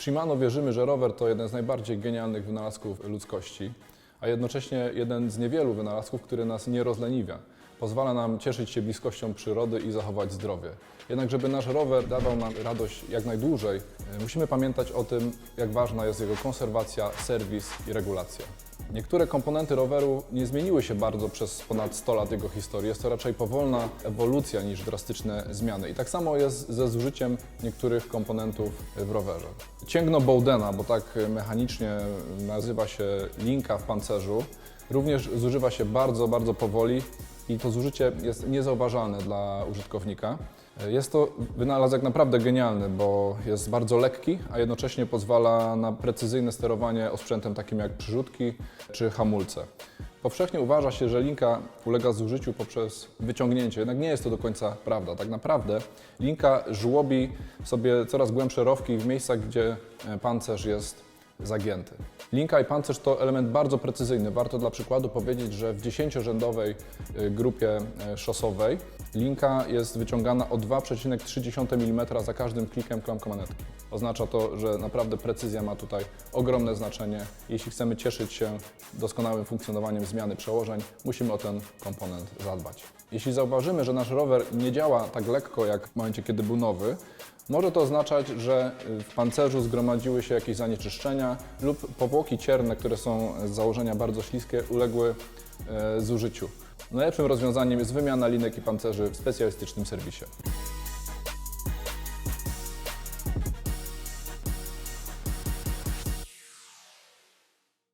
W Shimano wierzymy, że rower to jeden z najbardziej genialnych wynalazków ludzkości, a jednocześnie jeden z niewielu wynalazków, który nas nie rozleniwia. Pozwala nam cieszyć się bliskością przyrody i zachować zdrowie. Jednak, żeby nasz rower dawał nam radość jak najdłużej, e, musimy pamiętać o tym, jak ważna jest jego konserwacja, serwis i regulacja. Niektóre komponenty roweru nie zmieniły się bardzo przez ponad 100 lat jego historii. Jest to raczej powolna ewolucja niż drastyczne zmiany. I tak samo jest ze zużyciem niektórych komponentów w rowerze. Cięgno Bowdena, bo tak mechanicznie nazywa się linka w pancerzu, również zużywa się bardzo, bardzo powoli i to zużycie jest niezauważalne dla użytkownika. Jest to wynalazek naprawdę genialny, bo jest bardzo lekki, a jednocześnie pozwala na precyzyjne sterowanie osprzętem takim jak przyrzutki czy hamulce. Powszechnie uważa się, że linka ulega zużyciu poprzez wyciągnięcie, jednak nie jest to do końca prawda. Tak naprawdę linka żłobi sobie coraz głębsze rowki w miejscach, gdzie e, pancerz jest zagięty. Linka i pancerz to element bardzo precyzyjny. Warto dla przykładu powiedzieć, że w dziesięciorzędowej y, grupie e, szosowej linka jest wyciągana o 2,3 mm za każdym klikiem klamką manetki. Oznacza to, że naprawdę precyzja ma tutaj ogromne znaczenie. Jeśli chcemy cieszyć się doskonałym funkcjonowaniem zmiany przełożeń, musimy o ten komponent zadbać. Jeśli zauważymy, że nasz rower nie działa tak lekko jak w momencie, kiedy był nowy, może to oznaczać, że w pancerzu zgromadziły się jakieś zanieczyszczenia lub powłoki cierne, które są z założenia bardzo śliskie, uległy e, zużyciu. Najlepszym rozwiązaniem jest wymiana linek i pancerzy w specjalistycznym serwisie.